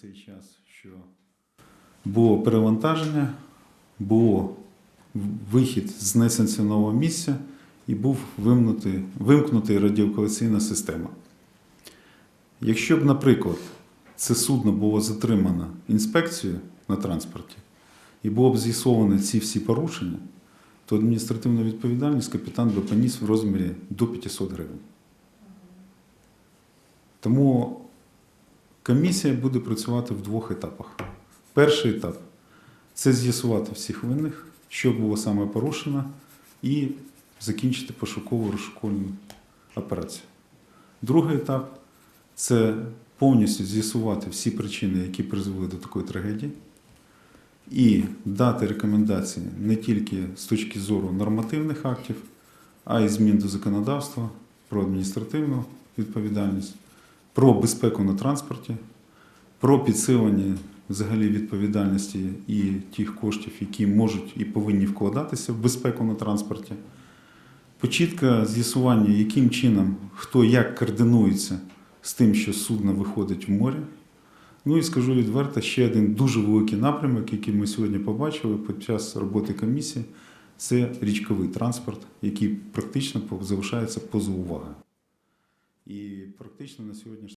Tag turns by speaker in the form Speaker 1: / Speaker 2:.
Speaker 1: цей час, що було перевантаження, було вихід з несанкціонованого місця і був вимкнутий, вимкнутий радіоколекційна система. Якщо б, наприклад, це судно було затримано інспекцією на транспорті і було б з'ясовано ці всі порушення, то адміністративну відповідальність капітан би поніс в розмірі до 500 гривень. Тому комісія буде працювати в двох етапах. Перший етап це з'ясувати всіх винних, що було саме порушено, і закінчити пошукову розшукову операцію. Другий етап це повністю з'ясувати всі причини, які призвели до такої трагедії, і дати рекомендації не тільки з точки зору нормативних актів, а й змін до законодавства про адміністративну відповідальність, про безпеку на транспорті, про підсилення взагалі відповідальності і тих коштів, які можуть і повинні вкладатися в безпеку на транспорті. Почітке з'ясування, яким чином хто як координується з тим, що судно виходить в море. Ну і скажу відверто, ще один дуже великий напрямок, який ми сьогодні побачили під час роботи комісії, це річковий транспорт, який практично залишається поза увагою. І практично на сьогоднішній